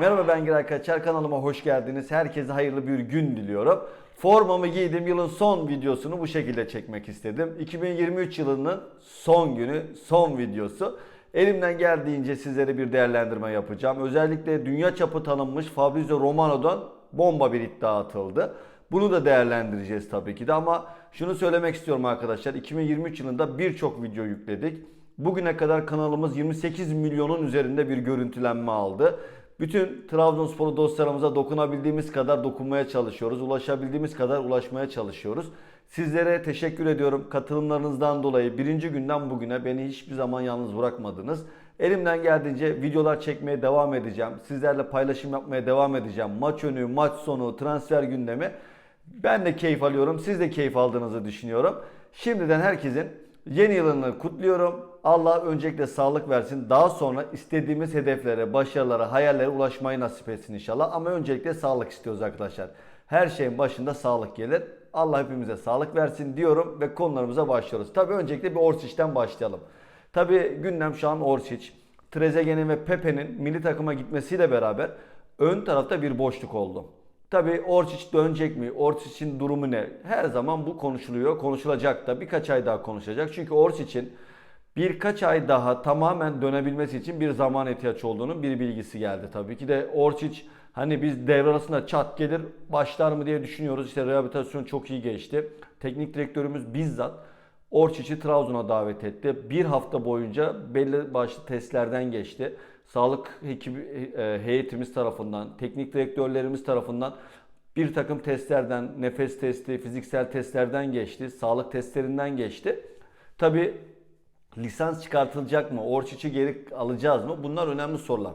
Merhaba ben Giray Kaçar kanalıma hoş geldiniz. Herkese hayırlı bir gün diliyorum. Formamı giydim yılın son videosunu bu şekilde çekmek istedim. 2023 yılının son günü, son videosu. Elimden geldiğince sizlere bir değerlendirme yapacağım. Özellikle dünya çapı tanınmış Fabrizio Romano'dan bomba bir iddia atıldı. Bunu da değerlendireceğiz tabii ki de ama şunu söylemek istiyorum arkadaşlar. 2023 yılında birçok video yükledik. Bugüne kadar kanalımız 28 milyonun üzerinde bir görüntülenme aldı. Bütün Trabzonsporlu dostlarımıza dokunabildiğimiz kadar dokunmaya çalışıyoruz. Ulaşabildiğimiz kadar ulaşmaya çalışıyoruz. Sizlere teşekkür ediyorum. Katılımlarınızdan dolayı birinci günden bugüne beni hiçbir zaman yalnız bırakmadınız. Elimden geldiğince videolar çekmeye devam edeceğim. Sizlerle paylaşım yapmaya devam edeceğim. Maç önü, maç sonu, transfer gündemi. Ben de keyif alıyorum. Siz de keyif aldığınızı düşünüyorum. Şimdiden herkesin yeni yılını kutluyorum. Allah öncelikle sağlık versin. Daha sonra istediğimiz hedeflere, başarılara, hayallere ulaşmayı nasip etsin inşallah. Ama öncelikle sağlık istiyoruz arkadaşlar. Her şeyin başında sağlık gelir. Allah hepimize sağlık versin diyorum ve konularımıza başlıyoruz. Tabii öncelikle bir Orsic'ten başlayalım. Tabii gündem şu an Orsic. Trezeguet'in ve Pepe'nin milli takıma gitmesiyle beraber ön tarafta bir boşluk oldu. Tabii Orsic dönecek mi? Orsic'in durumu ne? Her zaman bu konuşuluyor. Konuşulacak da birkaç ay daha konuşacak. Çünkü Orsic'in birkaç ay daha tamamen dönebilmesi için bir zaman ihtiyaç olduğunu bir bilgisi geldi tabii ki de Orsic hani biz devre arasında çat gelir başlar mı diye düşünüyoruz. İşte rehabilitasyon çok iyi geçti. Teknik direktörümüz bizzat Orçic'i Trabzon'a davet etti. Bir hafta boyunca belli başlı testlerden geçti. Sağlık ekibi, e, heyetimiz tarafından, teknik direktörlerimiz tarafından bir takım testlerden, nefes testi, fiziksel testlerden geçti. Sağlık testlerinden geçti. Tabi lisans çıkartılacak mı? Orçic'i geri alacağız mı? Bunlar önemli sorular.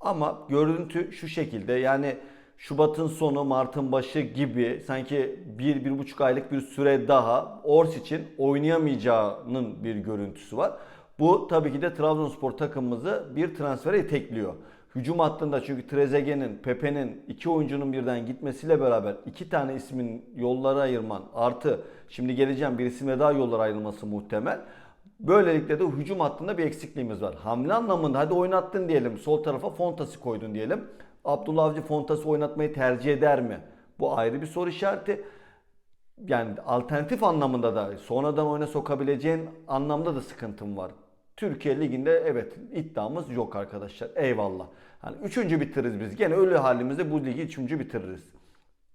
Ama görüntü şu şekilde yani Şubat'ın sonu, Mart'ın başı gibi sanki bir, bir buçuk aylık bir süre daha Ors için oynayamayacağının bir görüntüsü var. Bu tabii ki de Trabzonspor takımımızı bir transfere itekliyor. Hücum hattında çünkü Trezeguet'in, Pepe'nin iki oyuncunun birden gitmesiyle beraber iki tane ismin yollara ayırman artı şimdi geleceğim bir isimle daha yollara ayrılması muhtemel. Böylelikle de hücum hattında bir eksikliğimiz var. Hamle anlamında hadi oynattın diyelim. Sol tarafa Fontas'ı koydun diyelim. Abdullah Avcı Fontas'ı oynatmayı tercih eder mi? Bu ayrı bir soru işareti. Yani alternatif anlamında da sonradan oyuna sokabileceğin anlamda da sıkıntım var. Türkiye Ligi'nde evet iddiamız yok arkadaşlar. Eyvallah. Hani üçüncü bitiririz biz. Gene öyle halimizde bu ligi üçüncü bitiririz.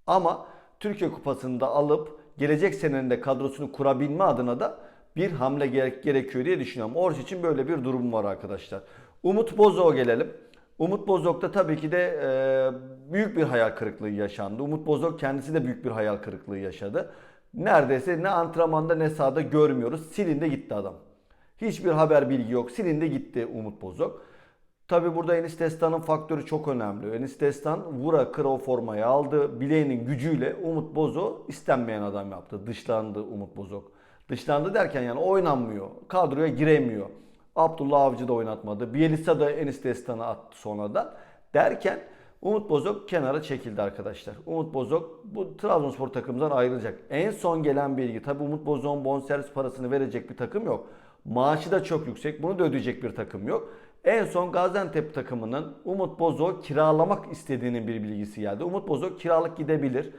Ama Türkiye Kupası'nda alıp gelecek senenin de kadrosunu kurabilme adına da bir hamle gerek, gerekiyor diye düşünüyorum. Orç için böyle bir durum var arkadaşlar. Umut Bozok'a gelelim. Umut Bozok'ta tabii ki de e, büyük bir hayal kırıklığı yaşandı. Umut Bozok kendisi de büyük bir hayal kırıklığı yaşadı. Neredeyse ne antrenmanda ne sahada görmüyoruz. Silindi gitti adam. Hiçbir haber bilgi yok. Silindi gitti Umut Bozok. Tabi burada Enis Destan'ın faktörü çok önemli. Enis Destan vura kıra o formayı aldı. Bileğinin gücüyle Umut Bozok istenmeyen adam yaptı. Dışlandı Umut Bozok. Dışlandı derken yani oynanmıyor. Kadroya giremiyor. Abdullah Avcı da oynatmadı. Bielisa da Enis Destan'ı attı sonradan. Derken Umut Bozok kenara çekildi arkadaşlar. Umut Bozok bu Trabzonspor takımından ayrılacak. En son gelen bilgi tabi Umut Bozok'un bonservis parasını verecek bir takım yok. Maaşı da çok yüksek. Bunu da ödeyecek bir takım yok. En son Gaziantep takımının Umut Bozok kiralamak istediğinin bir bilgisi geldi. Umut Bozok kiralık gidebilir.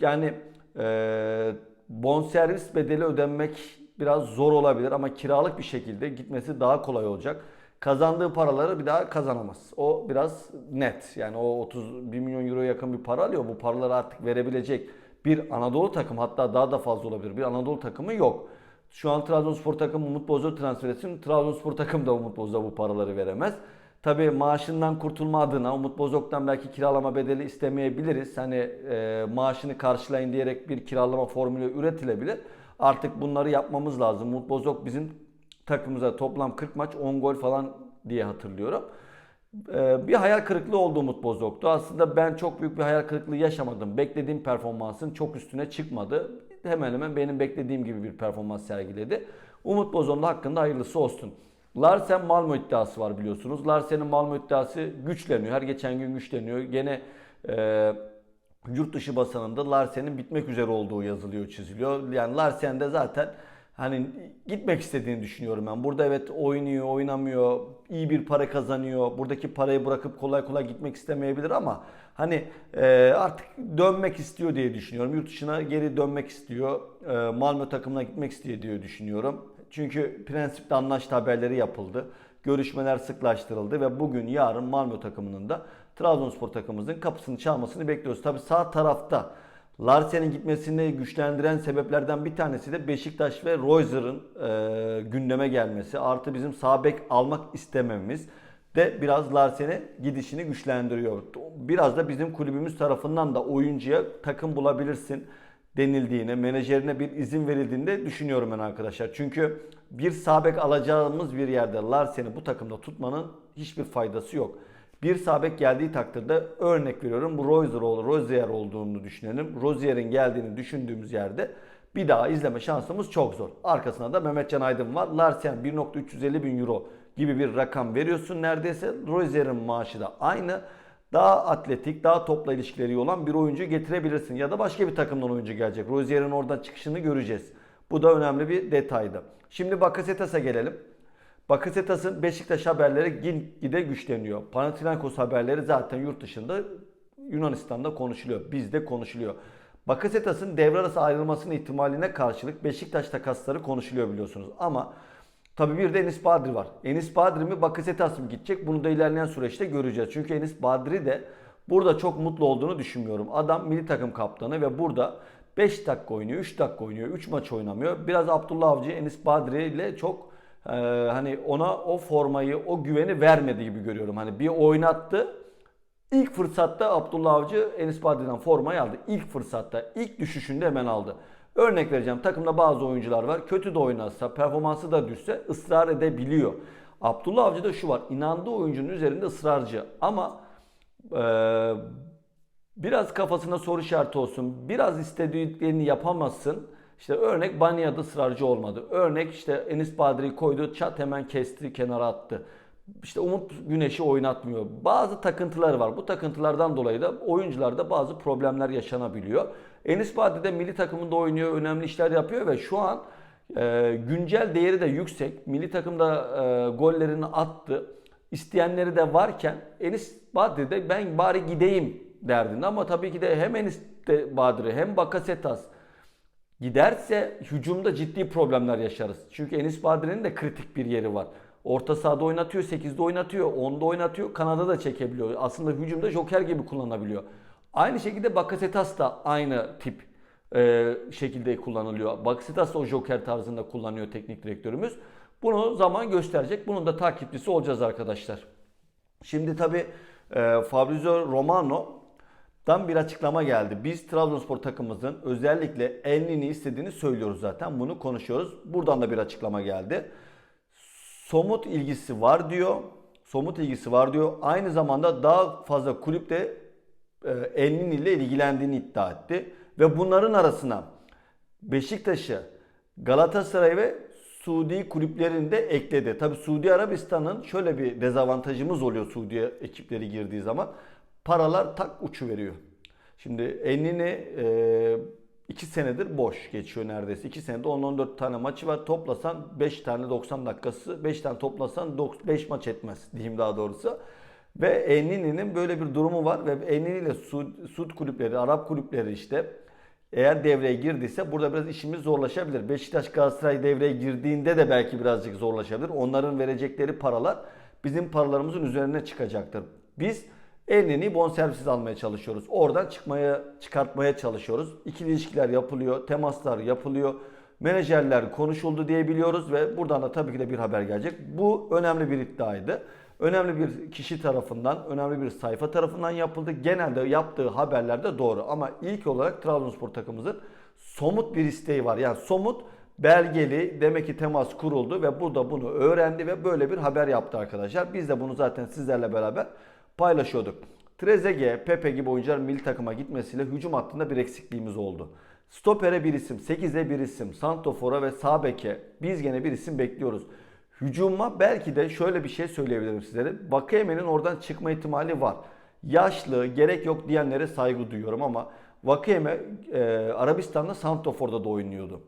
Yani e, bonservis bedeli ödenmek biraz zor olabilir ama kiralık bir şekilde gitmesi daha kolay olacak. Kazandığı paraları bir daha kazanamaz. O biraz net. Yani o 31 milyon euro yakın bir para alıyor. Bu paraları artık verebilecek bir Anadolu takım hatta daha da fazla olabilir. Bir Anadolu takımı yok. Şu an Trabzonspor takımı Umut Bozok transfer etsin. Trabzonspor takım da Umut Bozok'a bu paraları veremez. Tabii maaşından kurtulma adına Umut Bozok'tan belki kiralama bedeli istemeyebiliriz. Hani e, maaşını karşılayın diyerek bir kiralama formülü üretilebilir. Artık bunları yapmamız lazım. Umut Bozok bizim takımımıza toplam 40 maç 10 gol falan diye hatırlıyorum. Ee, bir hayal kırıklığı oldu Umut Bozok'tu. Aslında ben çok büyük bir hayal kırıklığı yaşamadım. Beklediğim performansın çok üstüne çıkmadı. Hemen hemen benim beklediğim gibi bir performans sergiledi. Umut Bozok'un da hakkında hayırlısı olsun. Larsen Malmö iddiası var biliyorsunuz. Larsen'in Malmö iddiası güçleniyor. Her geçen gün güçleniyor. Gene e, yurt dışı basınında Larsen'in bitmek üzere olduğu yazılıyor, çiziliyor. Yani Larsen de zaten hani gitmek istediğini düşünüyorum ben. Burada evet oynuyor, oynamıyor, iyi bir para kazanıyor. Buradaki parayı bırakıp kolay kolay gitmek istemeyebilir ama hani e, artık dönmek istiyor diye düşünüyorum. Yurt dışına geri dönmek istiyor. E, Malmö takımına gitmek istiyor diye düşünüyorum. Çünkü prensipte anlaştı haberleri yapıldı. Görüşmeler sıklaştırıldı ve bugün yarın Malmö takımının da Trabzonspor takımımızın kapısını çalmasını bekliyoruz. Tabi sağ tarafta Larsen'in gitmesini güçlendiren sebeplerden bir tanesi de Beşiktaş ve Royzer'ın e, gündeme gelmesi. Artı bizim sağ bek almak istemememiz de biraz Larsen'in gidişini güçlendiriyor. Biraz da bizim kulübümüz tarafından da oyuncuya takım bulabilirsin denildiğini, menajerine bir izin verildiğini düşünüyorum ben arkadaşlar. Çünkü bir sağ bek alacağımız bir yerde Larsen'i bu takımda tutmanın hiçbir faydası yok. Bir sabek geldiği takdirde örnek veriyorum bu Rozier, Rozier olduğunu düşünelim. Rozier'in geldiğini düşündüğümüz yerde bir daha izleme şansımız çok zor. Arkasında da Mehmetcan Aydın var. Larsen 1.350 bin euro gibi bir rakam veriyorsun neredeyse. Rozier'in maaşı da aynı. Daha atletik, daha topla ilişkileri olan bir oyuncu getirebilirsin. Ya da başka bir takımdan oyuncu gelecek. Rozier'in oradan çıkışını göreceğiz. Bu da önemli bir detaydı. Şimdi Bakasetas'a gelelim. Bakasetas'ın Beşiktaş haberleri gide güçleniyor. Panathinaikos haberleri zaten yurt dışında Yunanistan'da konuşuluyor. Bizde konuşuluyor. Bakasetas'ın devre arası ayrılmasının ihtimaline karşılık Beşiktaş takasları konuşuluyor biliyorsunuz. Ama tabii bir de Enis Badri var. Enis Badri mi Bakasetas mı gidecek? Bunu da ilerleyen süreçte göreceğiz. Çünkü Enis Badri de burada çok mutlu olduğunu düşünmüyorum. Adam milli takım kaptanı ve burada 5 dakika oynuyor, 3 dakika oynuyor, 3 maç oynamıyor. Biraz Abdullah Avcı Enis Badri ile çok ee, hani ona o formayı, o güveni vermedi gibi görüyorum. Hani bir oynattı. İlk fırsatta Abdullah Avcı Enis Badri'den formayı aldı. İlk fırsatta, ilk düşüşünde hemen aldı. Örnek vereceğim. Takımda bazı oyuncular var. Kötü de oynarsa, performansı da düşse ısrar edebiliyor. Abdullah Avcı'da şu var. İnandığı oyuncunun üzerinde ısrarcı. Ama e, biraz kafasına soru işareti olsun. Biraz istediklerini yapamazsın işte örnek Banya'da ısrarcı olmadı. Örnek işte Enis Badri'yi koydu çat hemen kesti kenara attı. İşte Umut Güneş'i oynatmıyor. Bazı takıntıları var. Bu takıntılardan dolayı da oyuncularda bazı problemler yaşanabiliyor. Enis Badri de milli takımında oynuyor, önemli işler yapıyor ve şu an e, güncel değeri de yüksek. Milli takımda e, gollerini attı. İsteyenleri de varken Enis Badri de ben bari gideyim derdinde ama tabii ki de hem Enis de Badri hem Bakasetas Giderse hücumda ciddi problemler yaşarız. Çünkü Enis Badri'nin de kritik bir yeri var. Orta sahada oynatıyor, 8'de oynatıyor, 10'da oynatıyor, kanada da çekebiliyor. Aslında hücumda joker gibi kullanabiliyor. Aynı şekilde Bakasetas da aynı tip e, şekilde kullanılıyor. Bakasetas da o joker tarzında kullanıyor teknik direktörümüz. Bunu zaman gösterecek. Bunun da takipçisi olacağız arkadaşlar. Şimdi tabi e, Fabrizio Romano Dan bir açıklama geldi. Biz Trabzonspor takımımızın özellikle Elnini istediğini söylüyoruz zaten. Bunu konuşuyoruz. Buradan da bir açıklama geldi. Somut ilgisi var diyor. Somut ilgisi var diyor. Aynı zamanda daha fazla kulüp de e, Elnini ile ilgilendiğini iddia etti. Ve bunların arasına Beşiktaş'ı, Galatasaray ve Suudi kulüplerini de ekledi. Tabi Suudi Arabistan'ın şöyle bir dezavantajımız oluyor Suudi ekipleri girdiği zaman paralar tak uçu veriyor. Şimdi Ennini e, 2 senedir boş geçiyor neredeyse. 2 senede 10-14 tane maçı var. Toplasan 5 tane 90 dakikası. 5 tane toplasan 5 maç etmez diyeyim daha doğrusu. Ve Ennini'nin böyle bir durumu var ve Ennini ile Sud, Sud kulüpleri, Arap kulüpleri işte eğer devreye girdiyse burada biraz işimiz zorlaşabilir. Beşiktaş Galatasaray devreye girdiğinde de belki birazcık zorlaşabilir. Onların verecekleri paralar bizim paralarımızın üzerine çıkacaktır. Biz Elneni bonservisiz almaya çalışıyoruz. Oradan çıkmaya çıkartmaya çalışıyoruz. İkili ilişkiler yapılıyor, temaslar yapılıyor. Menajerler konuşuldu diyebiliyoruz ve buradan da tabii ki de bir haber gelecek. Bu önemli bir iddiaydı. Önemli bir kişi tarafından, önemli bir sayfa tarafından yapıldı. Genelde yaptığı haberler de doğru. Ama ilk olarak Trabzonspor takımımızın somut bir isteği var. Yani somut belgeli demek ki temas kuruldu ve burada bunu öğrendi ve böyle bir haber yaptı arkadaşlar. Biz de bunu zaten sizlerle beraber paylaşıyorduk. Trezeguet, Pepe gibi oyuncular milli takıma gitmesiyle hücum hattında bir eksikliğimiz oldu. Stopere bir isim, 8'e bir isim, Santofora ve Sabek'e biz gene bir isim bekliyoruz. Hücuma belki de şöyle bir şey söyleyebilirim sizlere. Vakayeme'nin oradan çıkma ihtimali var. Yaşlı, gerek yok diyenlere saygı duyuyorum ama Vakayeme e, Arabistan'da Santofor'da da oynuyordu.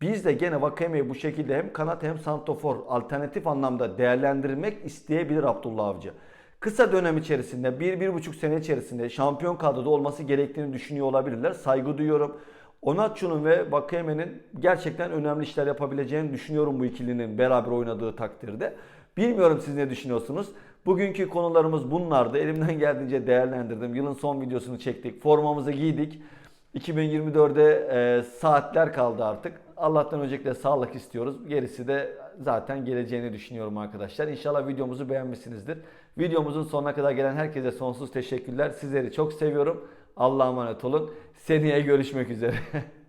Biz de gene Vakayeme'yi bu şekilde hem kanat hem santofor alternatif anlamda değerlendirmek isteyebilir Abdullah Avcı. Kısa dönem içerisinde 1-1,5 sene içerisinde şampiyon kadroda olması gerektiğini düşünüyor olabilirler. Saygı duyuyorum. Onatçu'nun ve Vakayeme'nin gerçekten önemli işler yapabileceğini düşünüyorum bu ikilinin beraber oynadığı takdirde. Bilmiyorum siz ne düşünüyorsunuz? Bugünkü konularımız bunlardı. Elimden geldiğince değerlendirdim. Yılın son videosunu çektik. Formamızı giydik. 2024'de e, saatler kaldı artık. Allah'tan öncelikle sağlık istiyoruz. Gerisi de zaten geleceğini düşünüyorum arkadaşlar. İnşallah videomuzu beğenmişsinizdir. Videomuzun sonuna kadar gelen herkese sonsuz teşekkürler. Sizleri çok seviyorum. Allah'a emanet olun. Seneye görüşmek üzere.